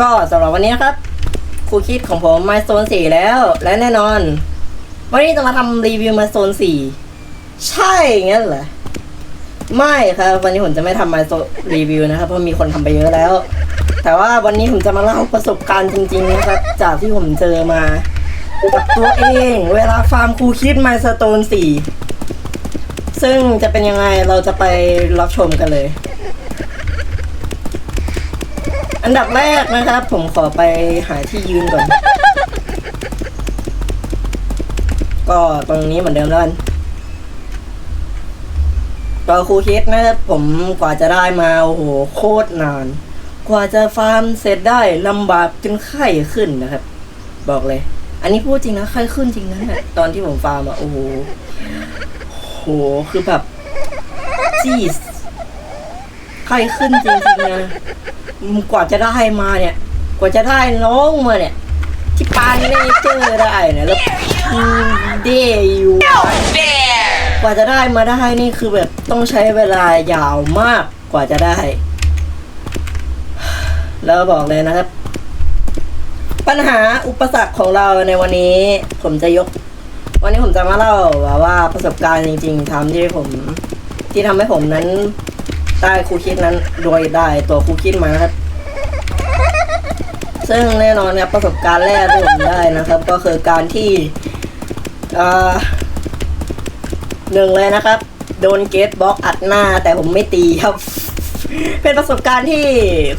ก็สำหรับวันนี้นะครับครูคิดของผมมาโซนสี่แล้ว และแน่นอน วันนี้จะมาทำรีวิวมาโซนสี่ใช่งั้นเหรอไม่ครับ วันนี้ผมจะไม่ทำมาโซนรีวิวนะครับเพราะมีคนทำไปเยอะแล้ว แต่ว่าวันนี้ผมจะมาเล่าประสบการณ์จริงๆนะครับ จากที่ผมเจอมากับตัวเอง เวลาฟาร์มครูคิดมาสโตนสี่ซึ่งจะเป็นยังไงเราจะไปรับชมกันเลย อันดับแรกนะครับ ผมขอไปหาที่ยืนก่อน ก็ตรงนี้เหมือนเดิมแล้วกันก็ครูคิดนะครับ ผมกว่าจะได้มาโอ้โหโคตรนาน กว่าจะฟาร์มเสร็จได้ลำบากจนไข้ขึ้นนะครับ บอกเลย อันนี้พูดจริงนะไข้ขึ้นจริงนะเนี่ยตอนที่ผมฟาร์มอะโอ้โหโหคือแบบจีสไข้ขึ้นจริงๆนะ กว่าจะได้มาเนี่ย กว่าจะได้น้องมาเนี่ย ที่ปานเนเจอร์ได้เนี่ยแล้วเดอยู่กว่าจะได้มาได้นี่คือแบบต้องใช้เวลายาวมากกว่าจะได้ แล้วบอกเลยนะครับ ปัญหาอุปสรรคของเราในวันนี้ ผมจะยก วันนี้ผมจะมาเล่าว่าว่าประสบการณ์จริง ๆทำที่ผม ที่ทำให้ผมนั้น ได้คูคิดนั้นโดยได้ตัวคูคิดมาครับ ซึ่งแน่นอนครับประสบการณ์แรกที่ผมได้นะครับ ก็คือการที่เอ่อหนึ่งเลยนะครับ โดนเกตบล็อกอัดหน้าแต่ผมไม่ตีครับ เป็นประสบการณ์ที่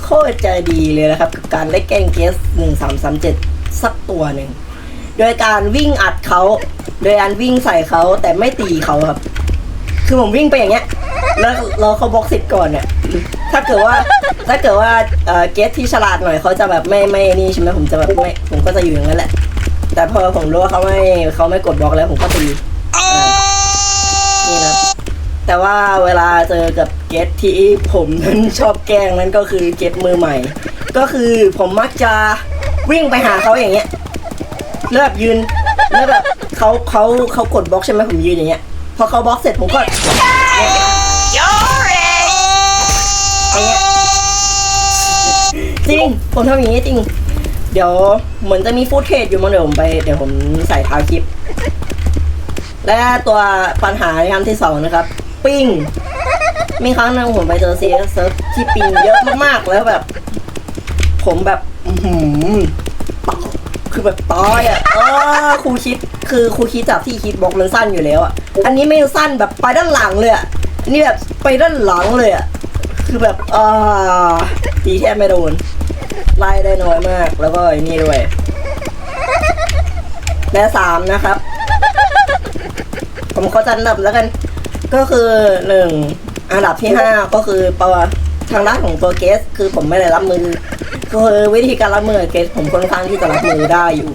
โคตรใจดีเลยนะครับ กับการได้แกล้งเกสหนึ่งสามสามเจ็ดสักตัวหนึ่งโดยการวิ่งอัดเขา โดยการวิ่งใส่เขาแต่ไม่ตีเขาครับ คือผมวิ่งไปอย่างเงี้ย แล้วเราเขาบล็อกสิทธิ์ก่อนเนี่ย ถ้าเกิดว่า ถ้าเกิดว่าเอ่อเกสที่ฉลาดหน่อยเขาจะแบบไม่ไม่นี่ใช่ไหมผมจะแบบไม่ผมก็จะอยู่อย่างนั้นแหละ แต่พอผมรู้ว่าเขาไม่เขาไม่กดบล็อกแล้วผมก็ตีอ่านี่นะแต่ว่าเวลาเจอกับเกสที่ผมนั้นชอบแกล้งนั้นก็คือเกสมือใหม่ ก็คือผมมักจะวิ่งไปหาเขาอย่างเงี้ยแล้วแบบยืนแล้วแบบเขาเขาเขากดบล็อกใช่ไหมผมยืนอย่างเงี้ยพอเขาบล็อกเสร็จผมก็ อย่างเงี้ยจริง ผมทำอย่างนี้จริง เดี๋ยวเหมือนจะมีฟุตเทจอยู่มั้งเดี๋ยวผมไปเดี๋ยวผมใส่ท้ายคลิป และตัวปัญหาในอันที่สองนะครับ ปิ้ง มีครั้งหนึงผมไปเจอซีเซิร์ฟที่ปิงเยอะมากๆแล้วแบบ ผมแบบอือหือปักคือแบบตายอะเออครูคิดคือครูคิดจากที่คิดบอกมันสั้นอยู่แล้วอะ อันนี้ไม่สั้นแบบไปด้านหลังเลยอะอันนี่แบบไปด้านหลังเลยอะ คือแบบอ่าตีแทบไม่โดน ไล่ได้น้อยมาก แล้วก็ไอ้นี่ด้วย และสามนะครับ ผมขาจัดอันดับแล้วกัน ก็คือหนึ่งอันดับที่ห้าก็คือประวัติทางด้านของตัวเกส คือผมไม่ได้รับมือ คือวิธีการรับมือเกสผมค่อนข้างที่จะรับมือได้อยู่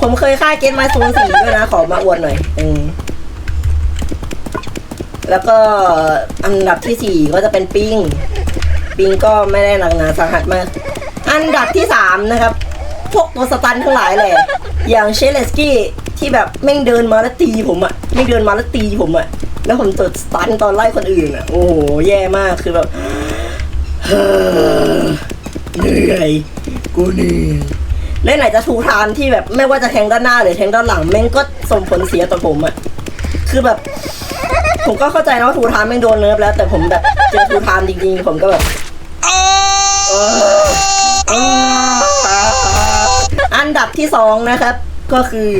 ผมเคยฆ่าเกสมาโซนสี่ด้วยนะ ขอมาอวดหน่อย อืม แล้วก็อันดับที่สี่ก็จะเป็นปิง ปิงก็ไม่ได้หนักหนาสาหัสมาก อันดับที่สามนะครับ พวกตัวสตันทั้งหลายเลย อย่างเชเลสกี้ที่แบบแม่งเดินมาแล้วตีผมอะแม่งเดินมาแล้วตีผมอะแล้วผมตดสตันตอนไล่คนอื่นอะโอ้โห แย่มากคือแบบเฮ้อเหนื่อยกูเหนื่อยและไหนจะทูทานที่แบบไม่ว่าจะแทงด้านหน้าหรือแทงด้านหลังแม่งก็ส่งผลเสียต่อผมอะคือแบบ ผมก็เข้าใจนะว่าทูทานแม่งโดนเนิร์ฟแล้ว แต่ผมแบบเจอทูทานจริงๆ ผมก็แบบเออเอออันดับที่สองนะครับ ก็คือ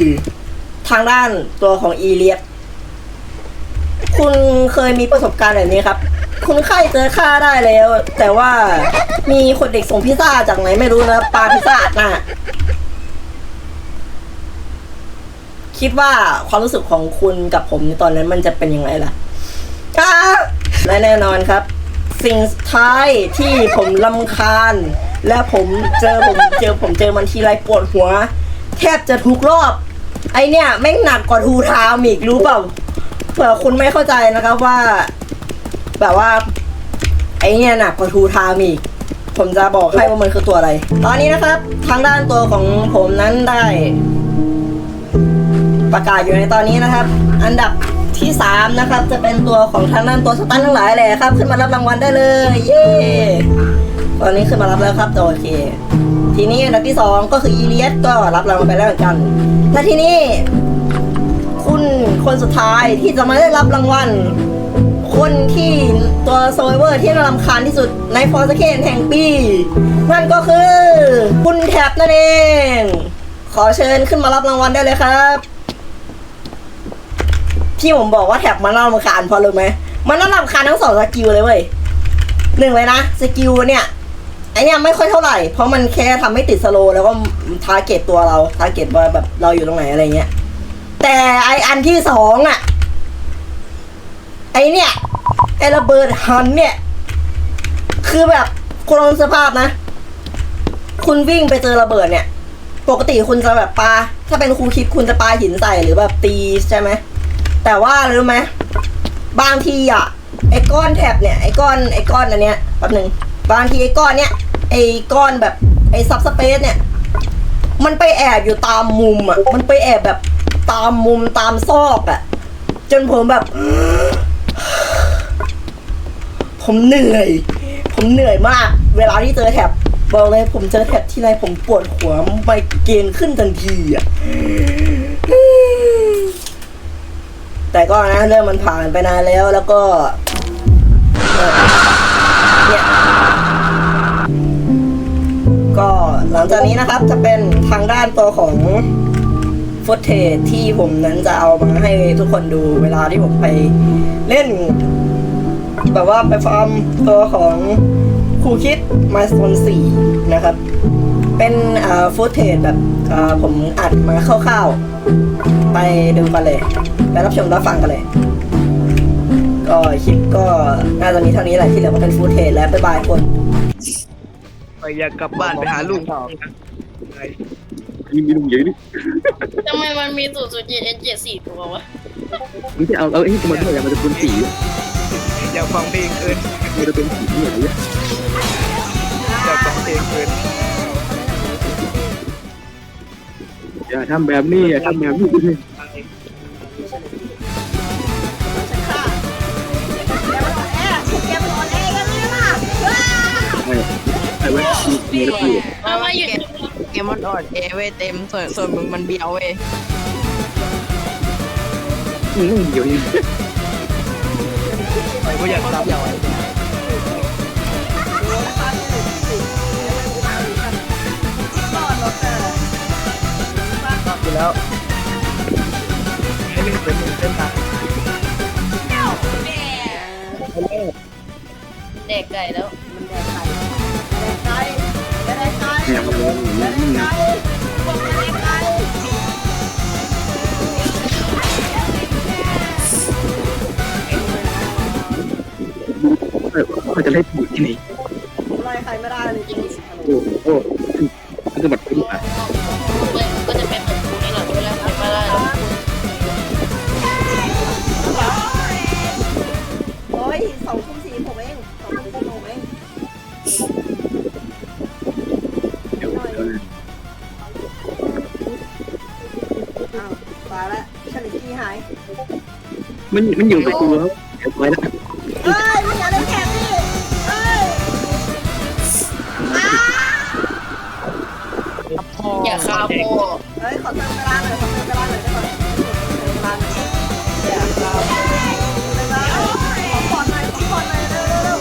ทางด้านตัวของอีเลียสคุณเคยมีประสบการณ์แบบนี้ครับ คุณไข้เจอค่าได้แล้ว แต่ว่ามีคนเด็กส่งพิซซ่าจากไหนไม่รู้นะปาพิซซ่าน้า คิดว่าความรู้สึกของคุณกับผมในตอนนั้นมันจะเป็นยังไงล่ะและแน่นอนครับ สิ่งท้ายที่ผมลำคาญ และผมเจอผมเจอผมเจอมันทีไรปวดหัว แทบจะทุกรอบ ไอเนี่ยแม่งหนักกว่าทูทามอีกรู้เปล่าเผื่อคุณไม่เข้าใจนะครับว่า แบบว่า ไอเนี่ยหนักกว่าทูทามอีกผมจะบอกให้ว่ามันคือตัวอะไร ตอนนี้นะครับ ทางด้านตัวของผมนั้นได้ ประกาศอยู่ในตอนนี้นะครับ อันดับที่สามนะครับ จะเป็นตัวของทางด้านตัวสตันทั้งหลายเลยครับ ขึ้นมารับรางวัลได้เลย เย้ตอนนี้ขึ้นมารับแล้วครับโอเคทีนี้อันดับที่สองก็คืออีเลียสก็รับรางวัลไปแล้วเหมือนกันและทีนี้ คุณคนสุดท้ายที่จะมาได้รับรางวัลคนที่ตัวโซเวอร์ที่น่ารำคาญที่สุดในฟอร์สเคนแห่งปี นั่นก็คือ คุณแท็บนั่นเอง ขอเชิญขึ้นมารับรางวัลได้เลยครับ ที่ผมบอกว่าแท็บมันน่ารำคาญเพราะรู้ไหมมันน่ารำคาญทั้งสองสกิลเลยเว้ยหนึ่งเลยนะสกิลเนี่ยไอเนี่ยไม่ค่อยเท่าไหร่ เพราะมันแค่ทำให้ติดสโลว์แล้วก็ทาร์เก็ตตัวเราทาร์เก็ตว่าแบบเราอยู่ตรงไหนอะไรเงี้ย แต่ไออันที่สองอะไอเนี่ยไอระเบิดหันเนี่ย คือแบบคุณลองสภาพนะ คุณวิ่งไปเจอระเบิดเนี่ย ปกติคุณจะแบบปาถ้าเป็นครูคิดคุณจะปาหินใส่หรือแบบตีใช่ไหม แต่ว่ารู้ไหมบางทีอะไอ้ก้อนแถบเนี่ยไอ้ก้อนไอ้ก้อนอันเนี้ยแป๊บหนึ่งบางทีไอ้ก้อนเนี้ยไอ้ก้อนแบบไอ้ซับสเปซเนี่ยมันไปแอบอยู่ตามมุมอะ มันไปแอบแบบตามมุมตามซอกอะ จนผมแบบ ผมเหนื่อย ผมเหนื่อยมาก เวลาที่เจอแถบบอกเลยผมเจอแถบที่ไรผมปวดหัวไมเกรนขึ้นทันทีอะ แต่ก็นะเรื่องมันผ่านไปนานแล้วแล้วก็เนี่ยก็หลังจากนี้นะครับจะเป็นทางด้านตัวของฟุตเทจที่ผมนั้นจะเอามาให้ทุกคนดูเวลาที่ผมไปเล่น แบบว่าไปฟาร์มตัวของครูคิดมาสโซนสี่นะครับ เป็นฟุตเทจแบบ อ่าผมอัดมาคร่าวๆ ไปดูกันเลย ไปรับชมรับฟังกันเลย ก็คลิปก็น่าจะมีเท่านี้แหละที่เหลือก็เป็นฟุตเทจแล้วบ๊ายบายคนอยากกลับบ้านไปหาลูกยิงมีลุงเยอะดิทำไมมันมีสูตรสูตรเจ็ดเอ็นเจ็ดสี่ตัววะมึงจะเอาเอาไอ้นี่มันเท่าไหร่มันจะเป็นสีอยากฟังเพลงเกินมันจะเป็นสีอะไรเนี่ยอยากฟังเพลงเกิน อย่าทำแบบนี้อย่าทำแบบนี้ไอ้เว้ยมีแล้วพี่มามาหยุดเกมมันอ่อนเอเว้ยเต็มส่วนส่วนมึงมันเบียวเว้ยอืมเดี๋ยวนี้ก็อยากทำเบียวไอ้ แล้วให้เล่นเป็นเส้นทางแดกไก่แล้วเนี่ยมันเลยเขาจะเล่นอยู่ที่ไหนไล่ใครไม่ได้เลยจริงโอ้โหมันก็แบบนี้อะ มันมันอยู่กับกูแล้วเดี๋ยวไปแล้วเอ้ยมึงอย่าเล่นแคปดิเอ้ยพ่ออย่าฆ่าพ่อเฮ้ยขอเติมเวลาหน่อยขอเติมเวลาหน่อยได้ไหมเติมเวลาหน่อยอย่าเราเวลาขอก่อนหน่อยขอก่อนหน่อยเร็วเร็ว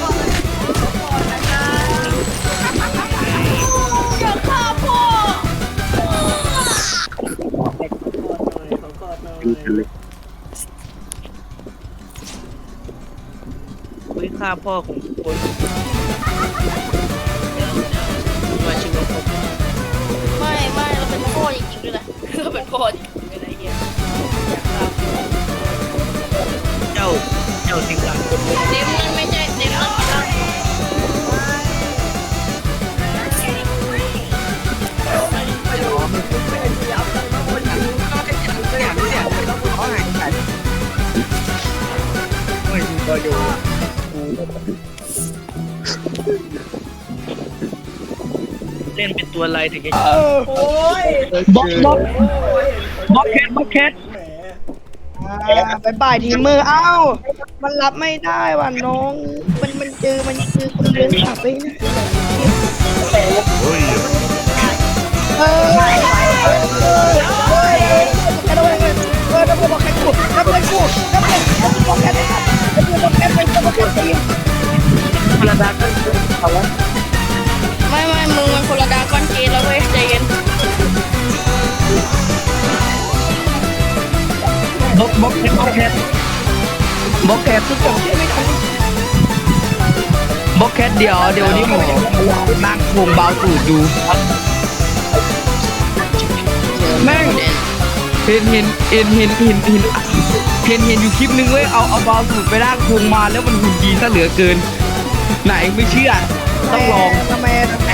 ขอก่อนหน่อยขอก่อนหน่อยนะอย่าฆ่าพ่อขอก่อนหน่อยขอก่อนหน่อยดูกันเลย ฆ่าพ่อของคนมาชิงกับผมไม่ไม่เราเป็นพ่อจริงๆด้วยนะเราเป็นพ่อจริงๆด้วยนะเฮียอย่าฆ่าพ่อเจ้า เจ้าสิงหลังคนนี้เต็มมันไม่ใช่เต็มมันไม่ได้ไม่มีประโยชน์ เล่นเป็นตัวอะไรถึงจะโอ้ยบล็อกบล็อกบล็อกแคทบล็อกเคทบายบายทีมือเอ้ามันรับไม่ได้ว่ะน้อง มันมันเจอมันคือคนเลี้ยงสัตว์ไปนะเออเฮ้ยเฮ้ยกระโดดกระโดดบอกแค่กูกระโดดกูกระโดดบอกแค่ได้ครับ คนละดาก็เขาว่าไม่ไม่มึงมันคนละดาก้อนเกตแล้วเว้ยใจเย็นบล็อกบล็อกแคทบล็อกแคทบล็อกแคททุกคนบล็อกแคทเดี๋ยวเดี๋ยวนี้หมนั่งวงเบาสูดดูแม่งเห็นเห็นเห็นเห็นเห็นเห็น เห็นเห็นอยู่คลิปนึงเว้ยเอาเอาเบาสูดไปลากพงมาแล้วมันหุ่นดีซะเหลือเกิน ไหนไม่เชื่อ ต้องลองทำไมทำไม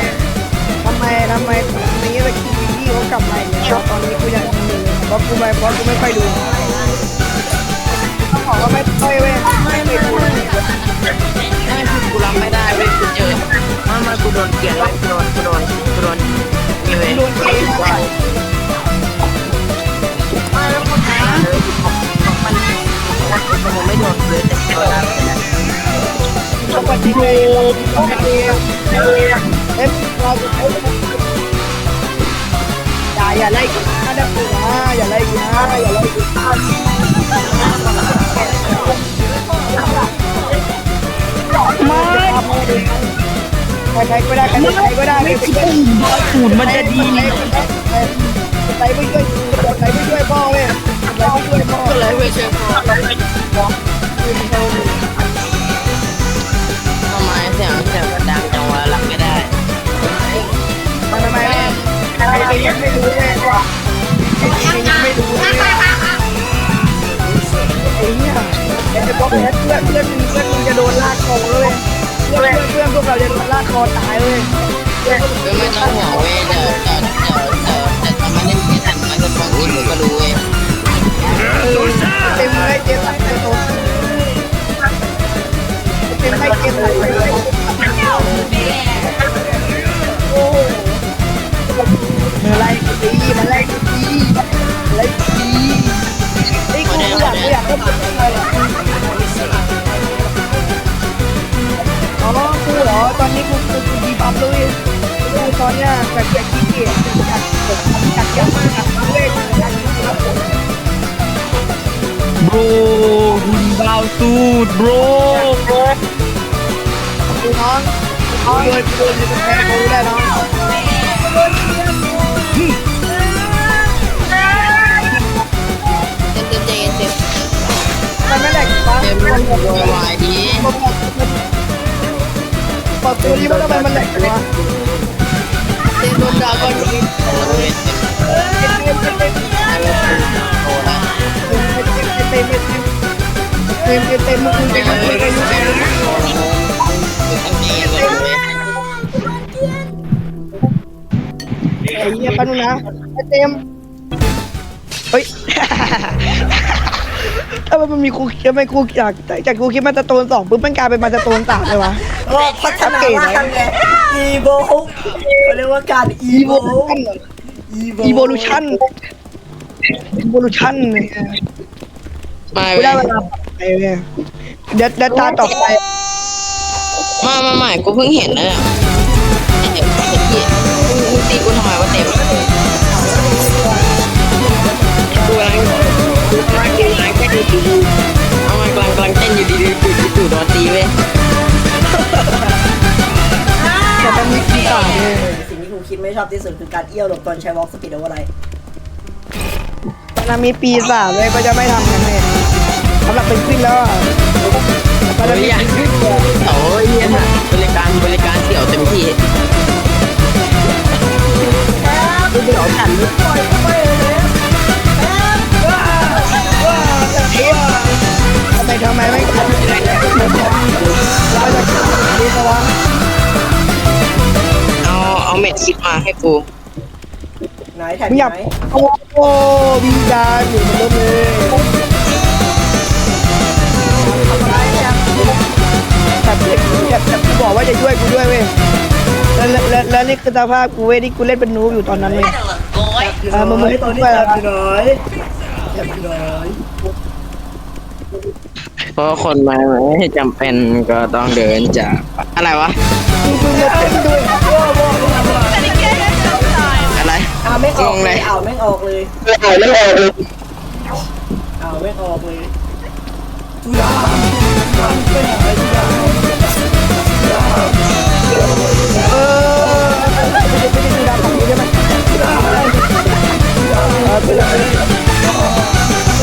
ทำไมทำไมตอนนี้ตะกี้พี่เขากลับมาอีกแล้วตอนนี้กูยังงงเลยเพราะกูไม่เพราะกูไม่ค่อยดูต้องบอกว่าไม่ค่อยเว้ยไม่ค่อยดูไม่คือกูรับไม่ได้เว้ยกูเจอมามากูโดนเกลียดเว้กูโดนกูโดนกูโดนนี่เว้ยโดนเกย์ว่าไม่แล้วกูแท งเลยมันมันไม่โดนเลยแต่โดนแล้วปกติเลยปกติเอ็มเราอย่าอย่าไล่กูนะดับกูนะอย่าไล่กูนะอย่าไล่กูนะไม่ใครก็ได้ใครก็ได้ไม่ใช่สูตรมันจะดีนี่ใส่ไปช่วยใส่ไปช่วยพ่อเว้ย ก็เลยเวเชิญพอทำไมเสียงเสียงมันดังจังวะรับไม่ได้ทำไมใครยังไม่รู้เลยว่ายังไม่รู้เลยไอ้เนี่ยไอ้บอกเพื่อนเพื่อนเพื่อนเพื่อนจะโดนลากคอเลยเพื่อนเพื่อนพวกเราจะโดนลากคอตายเลยไม่ต้องห่วงเว้ยเดี๋ยวเดี๋ยวเดี๋ยวเดี๋ยวแต่ทำไมเล่นไม่ทันมันจะฟังอีกมึงก็รู้เว้ย เต็มไม่เก็บหลักไปตรเต็มไม่เก็บหลักไปตรงโอ้ สูตรโบรดูน้องน้องโดนโดนจะแพ้เขาได้น้องเต็มเต็มเย็นเต็มมันไม่แหลกปะเต็มมันโวยวายดีบอกตัวนี้ว่าทำไมมันแหลกวะเต็มโดนดราก้อนเกตเว้ยเต็มเต็มเต็มเต็มโอ้ละเต็มเต็ม เต็มเต็มเต็มมึงมึงจะมากันอยู่คือตั้งใจเย็นเลยเว้ยไอ้เหี้ยปนุนะเต็มเฮ้ยทำไมมันมีครูทำไมครูจากจากครูคิดมาตะโตนสองปุ๊บมันกลายเป็นมาตะโตนสามเลยวะก็พัฒนาว่ากันไงอีโวเรียกว่าการอีโวโวอีโวลูชั่นอีโวลูชั่นไม่กูเว้ได้เวลา ไปเว้ยเดี๋ยวเดี๋ยวตาต่อไปมามาใหม่กูเพิ่งเห็นนะเนี่ยเดี๋ยวเห็นที่มึงตีกูทำไมวะเต็มกูกำลังกูกำลังกูกำลังแค่ดูดูเอามากำลังกำลังเต้นอยู่ดีๆจู่จู่โดนตีเว้ยแต่มันมีกีตาร์เลยสิ่งที่ครูคิดไม่ชอบที่สุดคือการเอี้ยวหลบตอนใช้วอล์กสปีดโอเวอร์ไลท์มันมีปีศาจเลยก็จะไม่ทำกันเลย สำหรับเป็นขึ้นแล้วอะมันจะมีขึ้นเลยโอ้ยเนี่ยนะบริการบริการเสี่ยวเต็มที่ดูเดี๋ยวกันปล่อยเข้าไปเลยว้าวว้าวเอ๊ะทำไมทำไมไม่ทำอะไรเลยเราจะดีกว่าเอาเอาเม็ดคิดมาให้กูไหนแถบไม่อยากไหนโอ้โหวิญญาณอยู่บนรถเลย อย่าอย่ากูบอกว่าจะช่วยกูด้วยเว้ยแล้วแล้วแล้วนี่คือสภาพกูเว้ยนี่กูเล่นเป็นนูบอยู่ตอนนั้นเว้ย อยู่น้อมึงมาอตอนนี้ไปแล้วยจัน้อยเพราะคนมาไม่จำเป็นก็ต้องเดินจากอะไรวะอะไราเต้นด้วยโว้ยโว้ยโว้ยวไเอาไม่ออกเลจริงเลยย เอาไม่ออกเลยเอาไม่ออกเลยทุฬาจุฬาเป็นอะไรจุฬา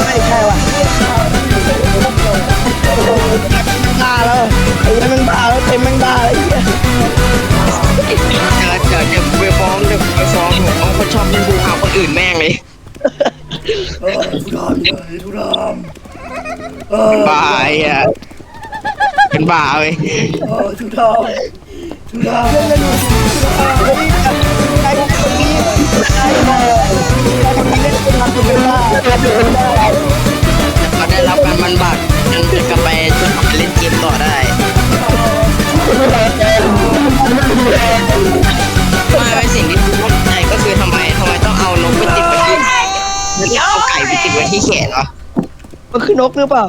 ไม่ใช่ว่ะบ้าแล้วไอ้ยันมันบ้าแล้วเต็มมันบ้าแล้วไอ้เหี้ยเดี๋ยวเดี๋ยวเดี๋ยวไปฟ้องเดี๋ยวไปฟ้องผมเอาคนชอบเล่นบูหาคนอื่นแม่งเลยทุรามอยู่ไหนทุรามบ้าไอ้เหี้ย เป็นบ้าเว้ยเออทุรามทุรามเล่นกันอยู่ทุรามเฮ้ยใครคนนี้ใครมาใครคนนี้เล่นเป็นมันเป็นบ้าเป็นบ้าเขาได้รับการบำบัดจนจะกลับไปจนกลับไปเล่นเกมต่อได้ไม่ไม่สิ่งที่ผมเข้าใจก็คือทำไมทำไมต้องเอานกไปติดไว้ที่ไม่เอาไก่ไปติดไว้ที่แขนวะมันคือนกหรือเปล่า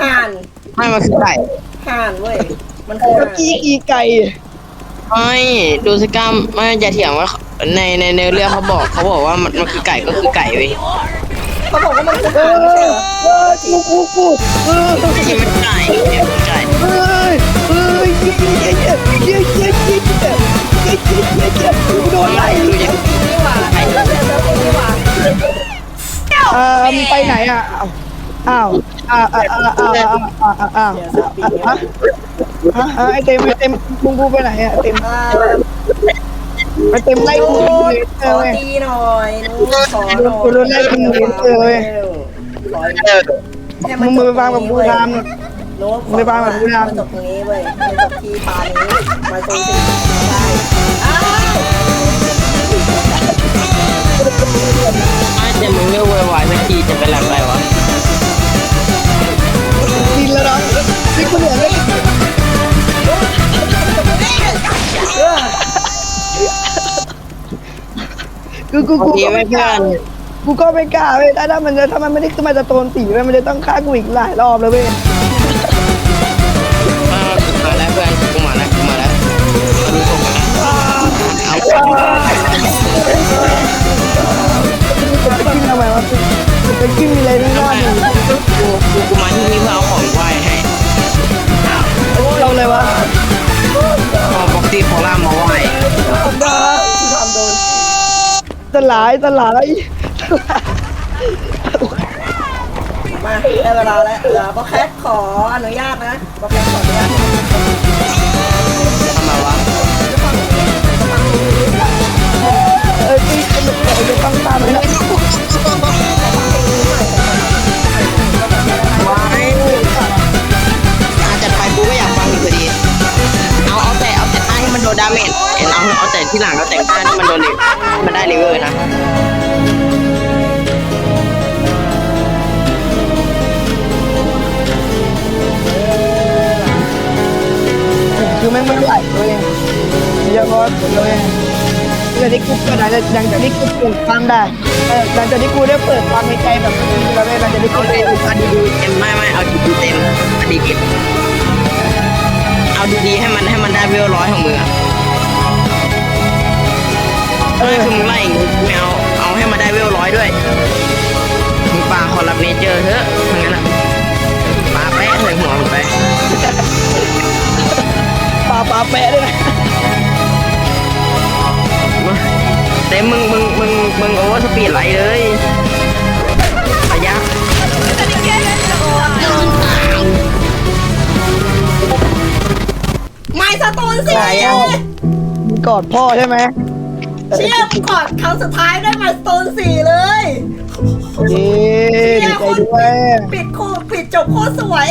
ห่านไม่มันคือไก่ ห่านเว้ย มันคือเมื่อห่านกี้อีไก่ไม่ดูสกรรมไม่อย่าเถียงว่าในในในเรื่องเขาบอกเขาบอกว่ามันมันคือไก่ก็คือไก่เว้ยเขาบอกว่ามันคือเอห่านไม่ใช่อเหรอเออกูกูกูเออไม่ใช่มันไก่เนี่ยมันไก่เอ้ยเอ้ยเย้เย้เย้เย้เย้เย้เย้เย้เย้เย้เย้กูโดนไล่ดูอย่างนี่หว่าไอ้เจ้าเสือนี่หว่าเอ่อมึงไปไหนอะอ้าว อ้าวอ้าวอ้าวอ้าวอ้าวอ้าวอ้าวเดี๋วสปีดฮะฮะไอเต็มไอเต็มบุ้งบูไปไหนอะเต็มอ่าไอเต็มไล่กูเลขเตอไปดีหน่อยหนูขอหน่อยกูรู้ไล่มึงเลยออเว้ย ขอให้มึงมือวางแบบบูรามเลยหนูขอมือวางแบบบูรามจบตรงนี้เว้ยจบที่ปลานี้มันจงที่ไอ้าวถ้าจะมึงเลือกไวไวไม่ดีจะเป็นอะไรวะ นแล้วเนาะนี่กูเหนื่อยเลยเออกูกูโอกูเคก็ไหมไม่กเพื่อล้านกูก็ไม่กล้าเว้ยถ้าถ้ามันจะถ้ามันไม่ได้ขึ้นมาจะโตนตีเว้ยมันจะต้องฆ่ากูอีกหลายรอบเลยเว้ยมามาแล้วเพื่อนกูมาแล้วกูมาแล้วมาดูผมนะเอาจะกินทำไมวะจะกินมีอะไรไม่ สลายสลายมาได้เวลาแล้วเออบ็อกแคทขออนุญาตนะบ็อกแคทขออนุญาตทำไมวะเอ้ยพี่จะมาเกิดจะต้องตามมันแล้ มันโดนดาเมจเห็นเอาเอาแต่ที่หลังเอาแต่งท่าที่มันโดนเลยมันได้เลเวอร์นะคือแม่งไม่ไหวเลยเยอะพอเลยหลังจากที่กูเปิดหลังจากหลังจากที่กูเปิดฟังได้เออหลังจากที่กูได้เปิดฟังในใจแบบนี้แล้วเว้ยหลังจากที่กูเอาเปิเลยดเอาดีๆเต็มไม่ไม่เอาดีๆเต็มเอาดีๆ เอาดีๆให้มันให้มันได้เวลร้อยของมึงอะเอไม่อคือมึงไล่อย่างงี้ไม่เอาเอาให้มันได้เวลร้อยด้วยมึงปาคอรับเนเจอร์เถอะทั้งนั้นอะปาแปะใส่หัวมึงไปปลาปลาแปะด้วยนะเต็มมึงมึงมึงมึงโอเวอร์สปีดไหลเลยระยะ ไม่สตูนสิมึงกอดพ่อใช่ไหมเชี่ยกอดครั้งสุดท้ายได้มาสตูนสี่เลยเย้ดีใจด้วยปิดคู่ปิดจบโคตรสวย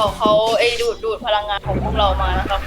เขาเขาไอ้ดูดดูดพลังงานของพวกเรามานะคะ